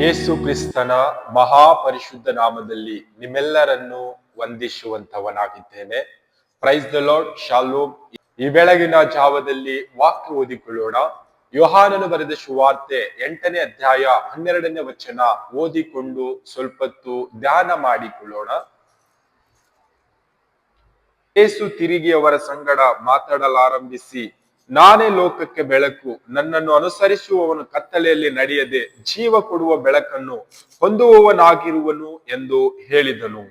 ಯೇಸು ಕ್ರಿಸ್ತನ ಮಹಾಪರಿಶುದ್ಧ ನಾಮದಲ್ಲಿ ನಿಮ್ಮೆಲ್ಲರನ್ನು ವಂದಿಸುವಂತವನಾಗಿದ್ದೇನೆ ಪ್ರೈಸ್ ದ ಲಾರ್ಡ್ ಶಾಲೋಮ್ ಈ ಬೆಳಗಿನ ಜಾವದಲ್ಲಿ ವಾಕ್ಯ ಓದಿಕೊಳ್ಳೋಣ. ಯೋಹಾನನು ಬರೆದ ಸುವಾರ್ತೆ ಎಂಟನೇ ಅಧ್ಯಾಯ ಹನ್ನೆರಡನೇ ವಚನ ಓದಿಕೊಂಡು ಸ್ವಲ್ಪತ್ತು ಧ್ಯಾನ ಮಾಡಿಕೊಳ್ಳೋಣ. ಯೇಸು ತಿರುಗಿ ಅವರ ಸಂಗಡ ಮಾತಾಡಲಾರಂಭಿಸಿ ನಾನೇ ಲೋಕಕ್ಕೆ ಬೆಳಕು. ನನ್ನನ್ನು ಅನುಸರಿಸುವವನು ಕತ್ತಲೆಯಲ್ಲಿ ನಡೆಯದೆ ಜೀವ ಕೊಡುವ ಬೆಳಕನ್ನು ಹೊಂದುವವನಾಗಿರುವನು ಎಂದು ಹೇಳಿದನು.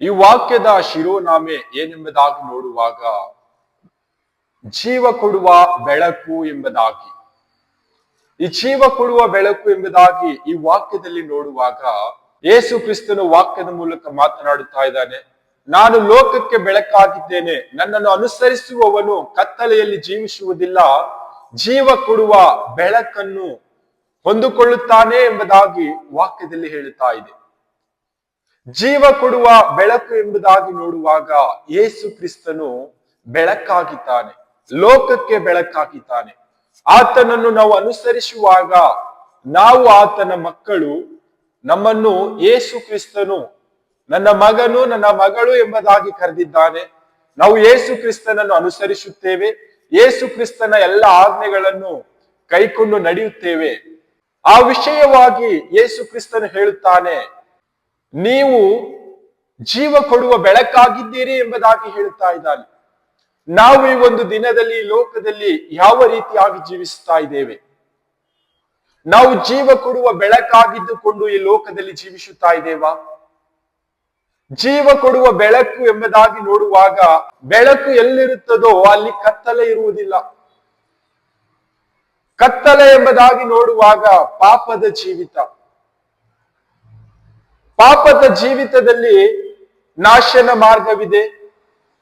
ಈ ವಾಕ್ಯದ ಶಿರೋನಾಮೆ ಏನೆಂಬುದಾಗಿ ನೋಡುವಾಗ, ಜೀವ ಕೊಡುವ ಬೆಳಕು ಎಂಬುದಾಗಿ. ಈ ಜೀವ ಕೊಡುವ ಬೆಳಕು ಎಂಬುದಾಗಿ ಈ ವಾಕ್ಯದಲ್ಲಿ ನೋಡುವಾಗ, ಯೇಸು ಕ್ರಿಸ್ತನು ವಾಕ್ಯದ ಮೂಲಕ ಮಾತನಾಡುತ್ತಾ ಇದ್ದಾನೆ. ನಾನು ಲೋಕಕ್ಕೆ ಬೆಳಕಾಗಿದ್ದೇನೆ. ನನ್ನನ್ನು ಅನುಸರಿಸುವವನು ಕತ್ತಲೆಯಲ್ಲಿ ಜೀವಿಸುವುದಿಲ್ಲ. ಜೀವ ಕೊಡುವ ಬೆಳಕನ್ನು ಹೊಂದಿಕೊಳ್ಳುತ್ತಾನೆ ಎಂಬುದಾಗಿ ವಾಕ್ಯದಲ್ಲಿ ಹೇಳುತ್ತಾ ಇದೆ. ಜೀವ ಕೊಡುವ ಬೆಳಕು ಎಂಬುದಾಗಿ ನೋಡುವಾಗ ಯೇಸು ಕ್ರಿಸ್ತನು ಬೆಳಕಾಗಿದ್ದಾನೆ. ಲೋಕಕ್ಕೆ ಬೆಳಕಾಗಿದ್ದಾನೆ. ಆತನನ್ನು ನಾವು ಅನುಸರಿಸುವಾಗ ನಾವು ಆತನ ಮಕ್ಕಳು ನಮ್ಮನ್ನು ಯೇಸು ಕ್ರಿಸ್ತನು ನನ್ನ ಮಗನು ನನ್ನ ಮಗಳು ಎಂಬುದಾಗಿ ಕರೆದಿದ್ದಾನೆ. ನಾವು ಯೇಸು ಕ್ರಿಸ್ತನನ್ನು ಅನುಸರಿಸುತ್ತೇವೆ. ಯೇಸು ಕ್ರಿಸ್ತನ ಎಲ್ಲ ಆಜ್ಞೆಗಳನ್ನು ಕೈಕೊಂಡು ನಡೆಯುತ್ತೇವೆ. ಆ ವಿಷಯವಾಗಿ ಯೇಸು ಕ್ರಿಸ್ತನು ಹೇಳುತ್ತಾನೆ, ನೀವು ಜೀವ ಕೊಡುವ ಬೆಳಕಾಗಿದ್ದೀರಿ ಎಂಬುದಾಗಿ ಹೇಳುತ್ತಾ ಇದ್ದಾನೆ. ನಾವು ಈ ಒಂದು ದಿನದಲ್ಲಿ ಲೋಕದಲ್ಲಿ ಯಾವ ರೀತಿಯಾಗಿ ಜೀವಿಸುತ್ತಾ ಇದ್ದೇವೆ? ನಾವು ಜೀವ ಕೊಡುವ ಬೆಳಕಾಗಿದ್ದುಕೊಂಡು ಈ ಲೋಕದಲ್ಲಿ ಜೀವಿಸುತ್ತಾ ಇದ್ದೇವಾ? ಜೀವ ಕೊಡುವ ಬೆಳಕು ಎಂಬುದಾಗಿ ನೋಡುವಾಗ ಬೆಳಕು ಎಲ್ಲಿರುತ್ತದೋ ಅಲ್ಲಿ ಕತ್ತಲೆ ಇರುವುದಿಲ್ಲ. ಕತ್ತಲೆ ಎಂಬುದಾಗಿ ನೋಡುವಾಗ ಪಾಪದ ಜೀವಿತ. ಪಾಪದ ಜೀವಿತದಲ್ಲಿ ನಾಶನ ಮಾರ್ಗವಿದೆ,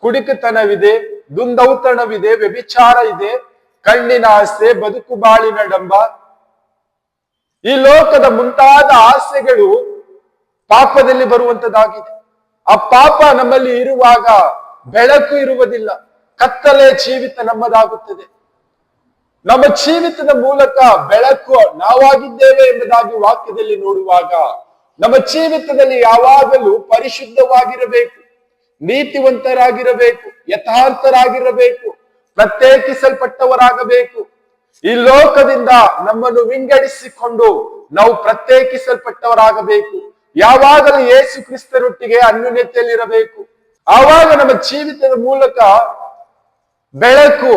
ಕುಡಿಕತನವಿದೆ, ದುಂದೌತಣವಿದೆ, ವ್ಯಭಿಚಾರ ಇದೆ, ಕಣ್ಣಿನ ಆಸೆ, ಬದುಕು ಬಾಳಿನ ಡಂಬ. ಈ ಲೋಕದ ಮುಂತಾದ ಆಸೆಗಳು ಪಾಪದಲ್ಲಿ ಬರುವಂತದ್ದಾಗಿದೆ. ಆ ಪಾಪ ನಮ್ಮಲ್ಲಿ ಇರುವಾಗ ಬೆಳಕು ಇರುವುದಿಲ್ಲ. ಕತ್ತಲೆ ಜೀವಿತ ನಮ್ಮದಾಗುತ್ತದೆ. ನಮ್ಮ ಜೀವಿತದ ಮೂಲಕ ಬೆಳಕು ನಾವಾಗಿದ್ದೇವೆ ಎಂಬುದಾಗಿ ವಾಕ್ಯದಲ್ಲಿ ನೋಡುವಾಗ ನಮ್ಮ ಜೀವಿತದಲ್ಲಿ ಯಾವಾಗಲೂ ಪರಿಶುದ್ಧವಾಗಿರಬೇಕು, ನೀತಿವಂತರಾಗಿರಬೇಕು, ಯಥಾರ್ಥರಾಗಿರಬೇಕು, ಪ್ರತ್ಯೇಕಿಸಲ್ಪಟ್ಟವರಾಗಬೇಕು. ಈ ಲೋಕದಿಂದ ನಮ್ಮನ್ನು ವಿಂಗಡಿಸಿಕೊಂಡು ನಾವು ಪ್ರತ್ಯೇಕಿಸಲ್ಪಟ್ಟವರಾಗಬೇಕು. ಯಾವಾಗಲೂ ಯೇಸು ಕ್ರಿಸ್ತರೊಟ್ಟಿಗೆ ಅನ್ಯೂನ್ಯತೆಯಲ್ಲಿರಬೇಕು. ಆವಾಗ ನಮ್ಮ ಜೀವಿತದ ಮೂಲಕ ಬೆಳಕು,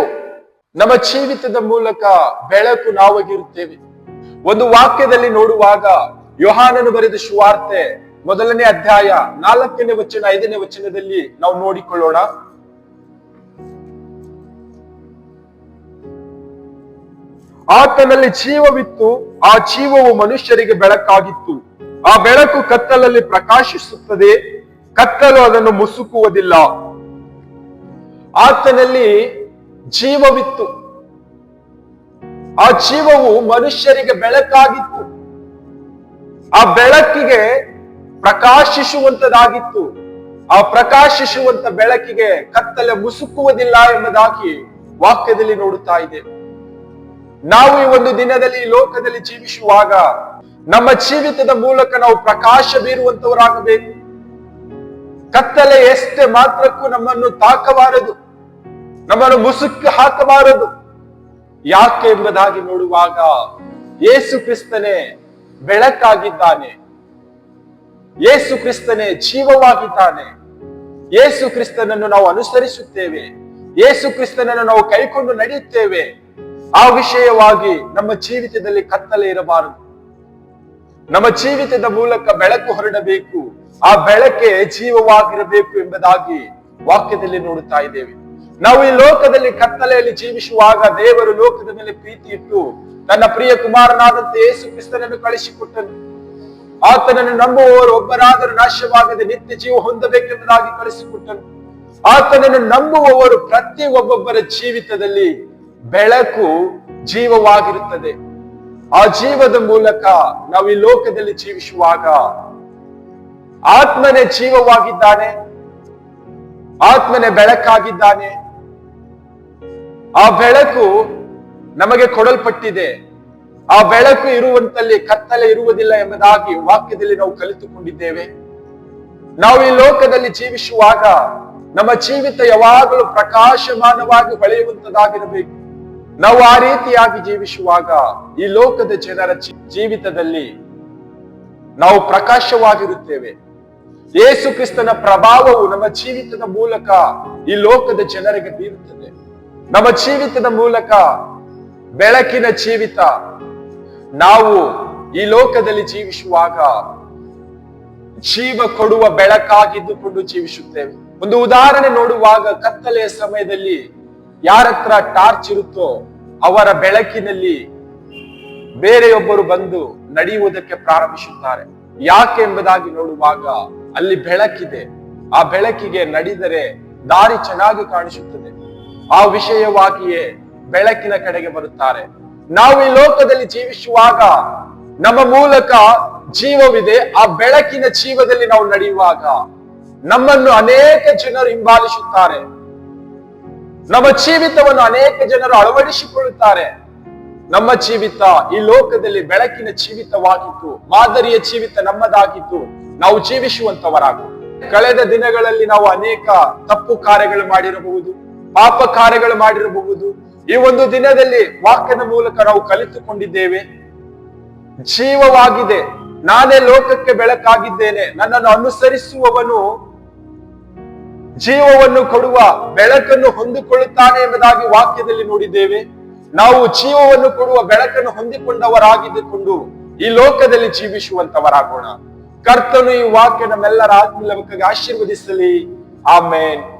ನಮ್ಮ ಜೀವಿತದ ಮೂಲಕ ಬೆಳಕು ನಾವಾಗಿರುತ್ತೇವೆ. ಒಂದು ವಾಕ್ಯದಲ್ಲಿ ನೋಡುವಾಗ ಯೋಹಾನನು ಬರೆದ ಸುವಾರ್ತೆ ಮೊದಲನೇ ಅಧ್ಯಾಯ ನಾಲ್ಕನೇ ವಚನ, ಐದನೇ ವಚನದಲ್ಲಿ ನಾವು ನೋಡಿಕೊಳ್ಳೋಣ. ಆತನಲ್ಲಿ ಜೀವವಿತ್ತು, ಆ ಜೀವವು ಮನುಷ್ಯರಿಗೆ ಬೆಳಕಾಗಿತ್ತು. ಆ ಬೆಳಕು ಕತ್ತಲಲ್ಲಿ ಪ್ರಕಾಶಿಸುತ್ತದೆ, ಕತ್ತಲು ಅದನ್ನು ಮುಸುಕುವುದಿಲ್ಲ. ಆತನಲ್ಲಿ ಜೀವವಿತ್ತು. ಆ ಜೀವವು ಮನುಷ್ಯರಿಗೆ ಬೆಳಕಾಗಿತ್ತು. ಆ ಬೆಳಕಿಗೆ ಪ್ರಕಾಶಿಸುವಂತದಾಗಿತ್ತು ಆ ಪ್ರಕಾಶಿಸುವಂತ ಬೆಳಕಿಗೆ ಕತ್ತಲೆ ಮುಸುಕುವುದಿಲ್ಲ ಎಂಬುದಾಗಿ ವಾಕ್ಯದಲ್ಲಿ ನೋಡುತ್ತಾ ಇದೆ. ನಾವು ಈ ಒಂದು ದಿನದಲ್ಲಿ ಲೋಕದಲ್ಲಿ ಜೀವಿಸುವಾಗ ನಮ್ಮ ಜೀವಿತದ ಮೂಲಕ ನಾವು ಪ್ರಕಾಶ ಬೀರುವಂತವರಾಗಬೇಕು. ಕತ್ತಲೆ ಎಷ್ಟೇ ಮಾತ್ರಕ್ಕೂ ನಮ್ಮನ್ನು ತಾಕಬಾರದು. ನಮ್ಮನ್ನು ಮುಸುಕು ಹಾಕಬಾರದು. ಯಾಕೆ ಎಂಬುದಾಗಿ ನೋಡುವಾಗ ಏಸು ಕ್ರಿಸ್ತನೇ ಬೆಳಕಾಗಿದ್ದಾನೆ. ಏಸು ಕ್ರಿಸ್ತನೇ ಜೀವವಾಗಿದ್ದಾನೆ. ಏಸು ಕ್ರಿಸ್ತನನ್ನು ನಾವು ಅನುಸರಿಸುತ್ತೇವೆ. ಏಸು ಕ್ರಿಸ್ತನನ್ನು ನಾವು ಕೈಕೊಂಡು ನಡೆಯುತ್ತೇವೆ. ಆ ವಿಷಯವಾಗಿ ನಮ್ಮ ಜೀವಿತದಲ್ಲಿ ಕತ್ತಲೆ ಇರಬಾರದು. ನಮ್ಮ ಜೀವಿತದ ಮೂಲಕ ಬೆಳಕು ಹೊರಡಬೇಕು. ಆ ಬೆಳಕೆ ಜೀವವಾಗಿರಬೇಕು ಎಂಬುದಾಗಿ ವಾಕ್ಯದಲ್ಲಿ ನೋಡುತ್ತಾ ಇದ್ದೇವೆ. ನಾವು ಈ ಲೋಕದಲ್ಲಿ ಕತ್ತಲೆಯಲ್ಲಿ ಜೀವಿಸುವಾಗ ದೇವರು ಲೋಕದ ಮೇಲೆ ಪ್ರೀತಿ ಇಟ್ಟು ತನ್ನ ಪ್ರಿಯ ಕುಮಾರನಾದಂತೆ ಯೇಸು ಕ್ರಿಸ್ತನನ್ನು ಕಳಿಸಿಕೊಟ್ಟನು. ಆತನನ್ನು ನಂಬುವವರು ಒಬ್ಬರಾದರೂ ನಾಶವಾಗದೆ ನಿತ್ಯ ಜೀವ ಹೊಂದಬೇಕೆಂಬುದಾಗಿ ಕಳಿಸಿಕೊಟ್ಟನು. ಆತನನ್ನು ನಂಬುವವರು ಪ್ರತಿ ಒಬ್ಬೊಬ್ಬರ ಜೀವಿತದಲ್ಲಿ ಬೆಳಕು ಜೀವವಾಗಿರುತ್ತದೆ. ಆ ಜೀವದ ಮೂಲಕ ನಾವು ಈ ಲೋಕದಲ್ಲಿ ಜೀವಿಸುವಾಗ ಆತ್ಮನೇ ಜೀವವಾಗಿದ್ದಾನೆ, ಆತ್ಮನೇ ಬೆಳಕಾಗಿದ್ದಾನೆ. ಆ ಬೆಳಕು ನಮಗೆ ಕೊಡಲ್ಪಟ್ಟಿದೆ. ಆ ಬೆಳಕು ಇರುವಂತಲ್ಲಿ ಕತ್ತಲೆ ಇರುವುದಿಲ್ಲ ಎಂಬುದಾಗಿ ವಾಕ್ಯದಲ್ಲಿ ನಾವು ಕಲಿತುಕೊಂಡಿದ್ದೇವೆ. ನಾವು ಈ ಲೋಕದಲ್ಲಿ ಜೀವಿಸುವಾಗ ನಮ್ಮ ಜೀವಿತ ಯಾವಾಗಲೂ ಪ್ರಕಾಶಮಾನವಾಗಿ ಹೊಳೆಯುವಂತದಾಗಿರಬೇಕು ನಾವು ಆ ರೀತಿಯಾಗಿ ಜೀವಿಸುವಾಗ ಈ ಲೋಕದ ಜನರ ಜೀವಿತದಲ್ಲಿ ನಾವು ಪ್ರಕಾಶವಾಗಿರುತ್ತೇವೆ. ಯೇಸು ಕ್ರಿಸ್ತನ ಪ್ರಭಾವವು ನಮ್ಮ ಜೀವಿತದ ಮೂಲಕ ಈ ಲೋಕದ ಜನರಿಗೆ ಬೀರುತ್ತದೆ. ನಮ್ಮ ಜೀವಿತದ ಮೂಲಕ ಬೆಳಕಿನ ಜೀವಿತ ನಾವು ಈ ಲೋಕದಲ್ಲಿ ಜೀವಿಸುವಾಗ ಜೀವ ಕೊಡುವ ಬೆಳಕಾಗಿದ್ದುಕೊಂಡು ಜೀವಿಸುತ್ತೇವೆ. ಒಂದು ಉದಾಹರಣೆ ನೋಡುವಾಗ ಕತ್ತಲೆಯ ಸಮಯದಲ್ಲಿ ಯಾರತ್ರ ಟಾರ್ಚ್ ಇರುತ್ತೋ ಅವರ ಬೆಳಕಿನಲ್ಲಿ ಬೇರೆಯೊಬ್ಬರು ಬಂದು ನಡೆಯುವುದಕ್ಕೆ ಪ್ರಾರಂಭಿಸುತ್ತಾರೆ. ಯಾಕೆ ಎಂಬುದಾಗಿ ನೋಡುವಾಗ ಅಲ್ಲಿ ಬೆಳಕಿದೆ. ಆ ಬೆಳಕಿಗೆ ನಡೆದರೆ ದಾರಿ ಚೆನ್ನಾಗಿ ಕಾಣಿಸುತ್ತದೆ. ಆ ವಿಷಯವಾಗಿಯೇ ಬೆಳಕಿನ ಕಡೆಗೆ ಬರುತ್ತಾರೆ. ನಾವು ಈ ಲೋಕದಲ್ಲಿ ಜೀವಿಸುವಾಗ ನಮ್ಮ ಮೂಲಕ ಜೀವವಿದೆ. ಆ ಬೆಳಕಿನ ಜೀವದಲ್ಲಿ ನಾವು ನಡೆಯುವಾಗ ನಮ್ಮನ್ನು ಅನೇಕ ಜನರು ಹಿಂಬಾಲಿಸುತ್ತಾರೆ. ನಮ್ಮ ಜೀವಿತವನ್ನು ಅನೇಕ ಜನರು ಅಳವಡಿಸಿಕೊಳ್ಳುತ್ತಾರೆ. ನಮ್ಮ ಜೀವಿತ ಈ ಲೋಕದಲ್ಲಿ ಬೆಳಕಿನ ಜೀವಿತವಾಗಿತ್ತು, ಮಾದರಿಯ ಜೀವಿತ ನಮ್ಮದಾಗಿತ್ತು. ನಾವು ಜೀವಿಸುವಂತವರಾಗು ಕಳೆದ ದಿನಗಳಲ್ಲಿ ನಾವು ಅನೇಕ ತಪ್ಪು ಕಾರ್ಯಗಳು ಮಾಡಿರಬಹುದು, ಪಾಪ ಕಾರ್ಯಗಳು ಮಾಡಿರಬಹುದು. ಈ ಒಂದು ದಿನದಲ್ಲಿ ವಾಕ್ಯದ ಮೂಲಕ ನಾವು ಕಲಿತುಕೊಂಡಿದ್ದೇವೆ. ಜೀವವಾಗಿದೆ. ನಾನೇ ಲೋಕಕ್ಕೆ ಬೆಳಕಾಗಿದ್ದೇನೆ. ನನ್ನನ್ನು ಅನುಸರಿಸುವವನು ಜೀವವನ್ನು ಕೊಡುವ ಬೆಳಕನ್ನು ಹೊಂದಿಕೊಳ್ಳುತ್ತಾನೆ ಎಂಬುದಾಗಿ ವಾಕ್ಯದಲ್ಲಿ ನೋಡಿದ್ದೇವೆ. ನಾವು ಜೀವವನ್ನು ಕೊಡುವ ಬೆಳಕನ್ನು ಹೊಂದಿಕೊಂಡವರಾಗಿದ್ದುಕೊಂಡು ಈ ಲೋಕದಲ್ಲಿ ಜೀವಿಸುವಂತವರಾಗೋಣ. ಕರ್ತನು ಈ ವಾಕ್ಯ ನಮ್ಮೆಲ್ಲರ ಆತ್ಮೀಯ ಆಶೀರ್ವದಿಸಲಿ. ಆಮೇನ್.